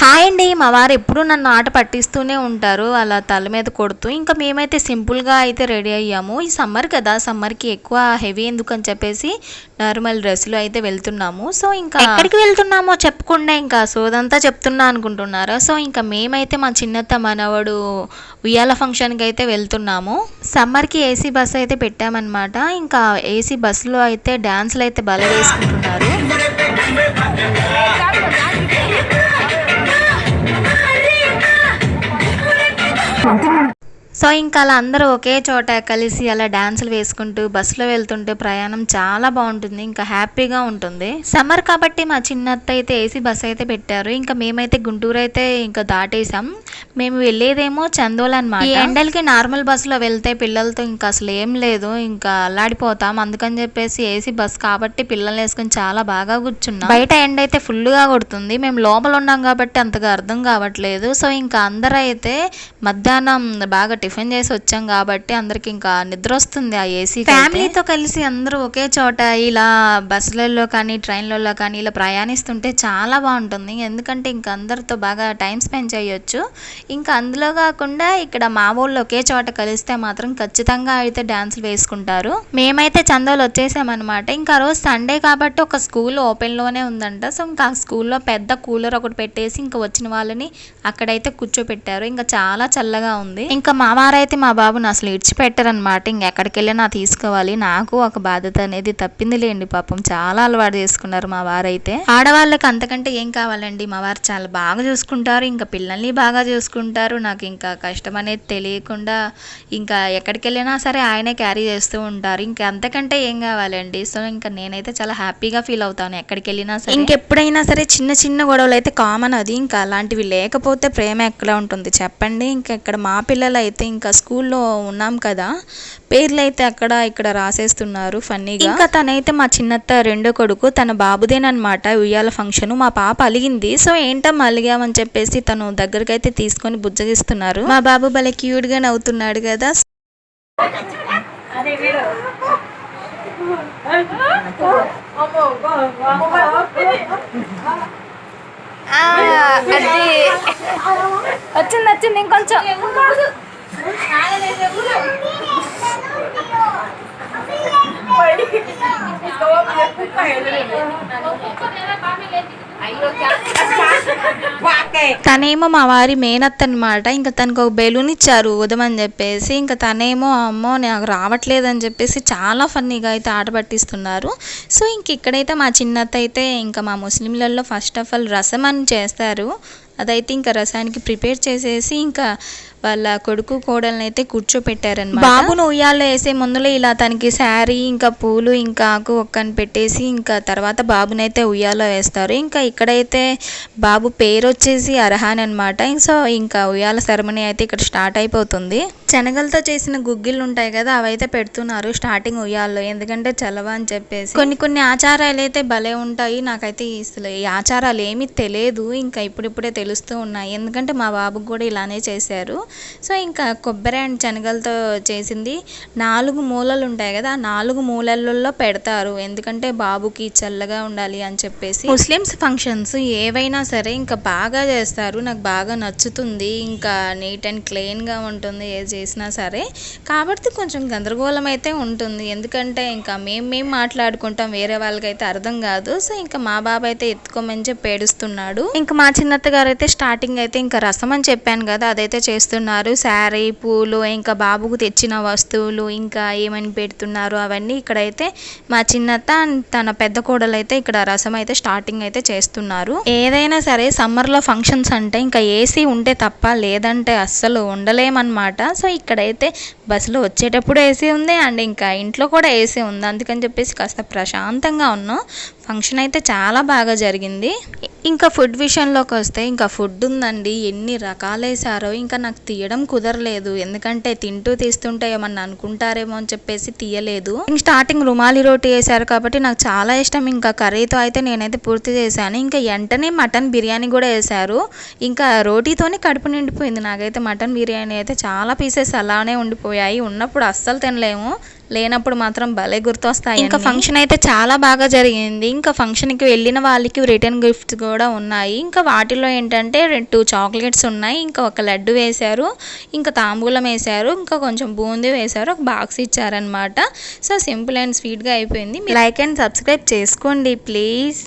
Hi అండి మా వారు ఎప్పుడు నన్ను ఆట పట్టిస్తూనే ఉంటారు అలా తల మీద కొడుతూ. ఇంకా మేమైతే సింపుల్గా అయితే రెడీ అయ్యాము. ఈ సమ్మర్ కదా సమ్మర్కి ఎక్కువ హెవీ ఎందుకు అని చెప్పేసి నార్మల్ డ్రెస్సులు అయితే వెళ్తున్నాము. సో ఇంకా ఎక్కడికి వెళ్తున్నామో చెప్పకుండా ఇంకా సోదంతా చెప్తున్నా అనుకుంటున్నారు? సో ఇంకా మేమైతే మా చిన్నత్త మనవడు ఉయ్యాల ఫంక్షన్కి అయితే వెళ్తున్నాము. సమ్మర్కి ఏసీ బస్ అయితే పెట్టామన్నమాట. ఇంకా ఏసీ బస్సులో అయితే డ్యాన్స్లు అయితే బల వేసుకుంటున్నారు సో ఇంకా అలా అందరూ ఒకే చోట కలిసి అలా డాన్సులు వేసుకుంటూ బస్సులో వెళ్తుంటే ప్రయాణం చాలా బాగుంటుంది ఇంకా హ్యాపీగా ఉంటుంది. సమ్మర్ కాబట్టి మా చిన్నత్త అయితే ఏసీ బస్ అయితే పెట్టారు. ఇంకా మేమైతే గుంటూరు అయితే ఇంకా దాటేసాం మేము వెళ్ళేదేమో చందోల్ అనమాట ఈ ఎండలకి నార్మల్ బస్సులో వెళ్తే పిల్లలతో ఇంకా అసలు ఏం లేదు. ఇంకా అల్లాడిపోతాం. అందుకని చెప్పేసి ఏసీ బస్ కాబట్టి పిల్లల్ని వేసుకుని చాలా బాగా కూర్చున్నాం. బయట ఎండ అయితే ఫుల్గా కొడుతుంది. మేము లోపల ఉన్నాం కాబట్టి అంతగా అర్థం కావట్లేదు. సో ఇంకా అందరూ అయితే మధ్యాహ్నం బాగా టిఫిన్ చేసి వచ్చాం కాబట్టి అందరికి ఇంకా నిద్ర వస్తుంది ఆ ఏసీ ఫ్యామిలీతో కలిసి అందరూ ఒకే చోట ఇలా బస్సులలో కానీ ట్రైన్లలో కానీ ఇలా ప్రయాణిస్తుంటే చాలా బాగుంటుంది. ఎందుకంటే ఇంకా అందరితో బాగా టైం స్పెండ్ చేయొచ్చు. ఇంకా అందులో కాకుండా ఇక్కడ మా ఊళ్ళో ఒకే చోట కలిస్తే మాత్రం ఖచ్చితంగా అయితే డ్యాన్సులు వేసుకుంటారు. మేమైతే చందోలు వచ్చేసామన్నమాట. ఇంకా రోజు సండే కాబట్టి ఒక స్కూల్ ఓపెన్లోనే ఉందంట. సో ఇంకా ఆ స్కూల్లో పెద్ద కూలర్ ఒకటి పెట్టేసి ఇంకా వచ్చిన వాళ్ళని అక్కడైతే కూర్చోపెట్టారు. ఇంకా చాలా చల్లగా ఉంది. ఇంకా మా వారైతే మా బాబుని అసలు ఇడిచిపెట్టారనమాట ఇంకెక్కడికి వెళ్ళినా తీసుకోవాలి. నాకు ఒక బాధ్యత అనేది తప్పింది లేండి పాపం. చాలా అలవాటు చేసుకున్నారు మా వారైతే. ఆడవాళ్ళకి అంతకంటే ఏం కావాలండి? మా వారు చాలా బాగా చూసుకుంటారు. ఇంకా పిల్లల్ని బాగా చూసుకుంటారు. నాకు ఇంకా కష్టం అనేది తెలియకుండా ఇంకా ఎక్కడికి వెళ్ళినా సరే ఆయనే క్యారీ చేస్తూ ఉంటారు. ఇంకా అంతకంటే ఏం కావాలండి? సో ఇంకా నేనైతే చాలా హ్యాపీగా ఫీల్ అవుతాను. ఎక్కడికి వెళ్ళినా సరే. ఇంకెప్పుడైనా సరే చిన్న చిన్న గొడవలు అయితే కామన్ అది. ఇంకా అలాంటివి లేకపోతే ప్రేమ ఎక్కడ ఉంటుంది? చెప్పండి. ఇంకా ఇక్కడ మా పిల్లలు అయితే ఇంకా స్కూల్లో ఉన్నాం కదా. పేర్లు అయితే అక్కడ ఇక్కడ రాసేస్తున్నారు ఫన్నీగా. ఇంకా తనైతే మా చిన్నత్త రెండో కొడుకు తన బాబుదేనమాట ఉయ్యాల ఫంక్షన్ మా పాప అలిగింది. సో ఏంటమ్మా అలిగామని చెప్పేసి తను దగ్గరికి అయితే తీసుకొని బుజ్జగిస్తున్నారు. మా బాబు భలే క్యూట్గా నవ్వుతున్నాడు కదా. అది వచ్చింది వచ్చింది ఇంకొంచెం. తనేమో మా వారి మేనత్త అనమాట ఇంకా తనకు ఒక బెలూన్ ఇచ్చారు ఉదమని చెప్పేసి. ఇంకా తనేమో అమ్మో నాకు రావట్లేదని చెప్పేసి చాలా ఫన్నీగా అయితే ఆట పట్టిస్తున్నారు. సో ఇంక ఇక్కడైతే మా చిన్నత్త అయితే ఇంకా మా ముస్లింలలో ఫస్ట్ ఆఫ్ ఆల్ రసం అని చేస్తారు. అదైతే ఇంకా రసానికి ప్రిపేర్ చేసేసి ఇంకా వాళ్ళ కొడుకు కోడల్ని అయితే కూర్చోపెట్టారనమాట బాబును ఉయ్యాల్లో వేసే ముందులో ఇలా తనకి శారీ ఇంకా పూలు ఇంకా ఆకు ఒక్కని పెట్టేసి ఇంకా తర్వాత బాబునైతే ఉయ్యాలో వేస్తారు. ఇంకా ఇక్కడైతే బాబు పేరు వచ్చేసి అర్హాన్ అనమాట సో ఇంకా ఉయ్యాల సెరమనీ అయితే ఇక్కడ స్టార్ట్ అయిపోతుంది. శనగలతో చేసిన గుగ్గిళ్ళు ఉంటాయి కదా అవైతే పెడుతున్నారు స్టార్టింగ్ ఉయ్యాల్లో. ఎందుకంటే చలవ అని చెప్పేసి. కొన్ని కొన్ని ఆచారాలు అయితే భలే ఉంటాయి. నాకైతే అసలు ఈ ఆచారాలు ఏమీ తెలియదు. ఇంకా ఇప్పుడిప్పుడే తెలుస్తూ ఉన్నాయి. ఎందుకంటే మా బాబుకి కూడా ఇలానే చేశారు. సో ఇంకా కొబ్బరి అండ్ శనగలతో చేసింది. నాలుగు మూలలు ఉంటాయి కదా ఆ నాలుగు మూలలలో పెడతారు. ఎందుకంటే బాబుకి చల్లగా ఉండాలి అని చెప్పేసి. ముస్లిమ్స్ ఫంక్షన్స్ ఏవైనా సరే ఇంకా బాగా చేస్తారు. నాకు బాగా నచ్చుతుంది. ఇంకా నీట్ అండ్ క్లీన్గా ఉంటుంది ఏది చేసినా సరే. కాబట్టి కొంచెం గందరగోళం అయితే ఉంటుంది. ఎందుకంటే ఇంకా మేము మేము మాట్లాడుకుంటాం. వేరే వాళ్ళకైతే అర్థం కాదు. సో ఇంకా మా బాబు అయితే ఎత్తుకోమని చెప్పి ఏడుస్తున్నాడు. ఇంకా మా చిన్నత్త గారు అయితే స్టార్టింగ్ అయితే ఇంకా రసం అని చెప్పాను కదా అదైతే చేస్తున్నారు శారీ పూలు ఇంకా బాబుకు తెచ్చిన వస్తువులు ఇంకా ఏమని పెడుతున్నారు అవన్నీ ఇక్కడైతే మా చిన్నత్త తన పెద్ద కోడలు అయితే ఇక్కడ రసం అయితే స్టార్టింగ్ అయితే చేస్తున్నారు. ఏదైనా సరే సమ్మర్లో ఫంక్షన్స్ అంటే ఇంకా ఏసీ ఉంటే తప్ప లేదంటే అస్సలు ఉండలేమన్నమాట. సో ఇక్కడైతే బస్సులో వచ్చేటప్పుడు ఏసీ ఉంది అండ్ ఇంకా ఇంట్లో కూడా ఏసీ ఉంది. అందుకని చెప్పేసి కాస్త ప్రశాంతంగా ఉన్నాం. ఫంక్షన్ అయితే చాలా బాగా జరిగింది. ఇంకా ఫుడ్ విషయంలోకి వస్తే ఇంకా ఫుడ్ ఉందండి. ఎన్ని రకాలు వేసారో ఇంకా నాకు తీయడం కుదరలేదు. ఎందుకంటే తింటూ తీస్తుంటే ఏమన్నా అనుకుంటారేమో అని చెప్పేసి తీయలేదు. ఇంక స్టార్టింగ్ రుమాలి రోటీ వేశారు కాబట్టి నాకు చాలా ఇష్టం. ఇంకా కర్రీతో అయితే నేనైతే పూర్తి చేశాను. ఇంకా వెంటనే మటన్ బిర్యానీ కూడా వేశారు. ఇంకా రోటీతోనే కడుపు నిండిపోయింది. నాకైతే మటన్ బిర్యానీ అయితే చాలా పీసెస్ అలానే ఉండిపోయాయి. ఉన్నప్పుడు అస్సలు తినలేము. లేనప్పుడు మాత్రం భలే గుర్తొస్తాయి ఇంకా ఫంక్షన్ అయితే చాలా బాగా జరిగింది. ఇంకా ఫంక్షన్కి వెళ్ళిన వాళ్ళకి రిటర్న్ గిఫ్ట్స్ కూడా ఉన్నాయి. ఇంకా వాటిలో ఏంటంటే టూ చాక్లెట్స్ ఉన్నాయి. ఇంకా ఒక లడ్డు వేశారు. ఇంకా తాంబూలం వేశారు. ఇంకా కొంచెం బూందీ వేశారు. ఒక బాక్స్ ఇచ్చారనమాట సో సింపుల్ అండ్ స్వీట్గా అయిపోయింది. లైక్ అండ్ సబ్స్క్రైబ్ చేసుకోండి ప్లీజ్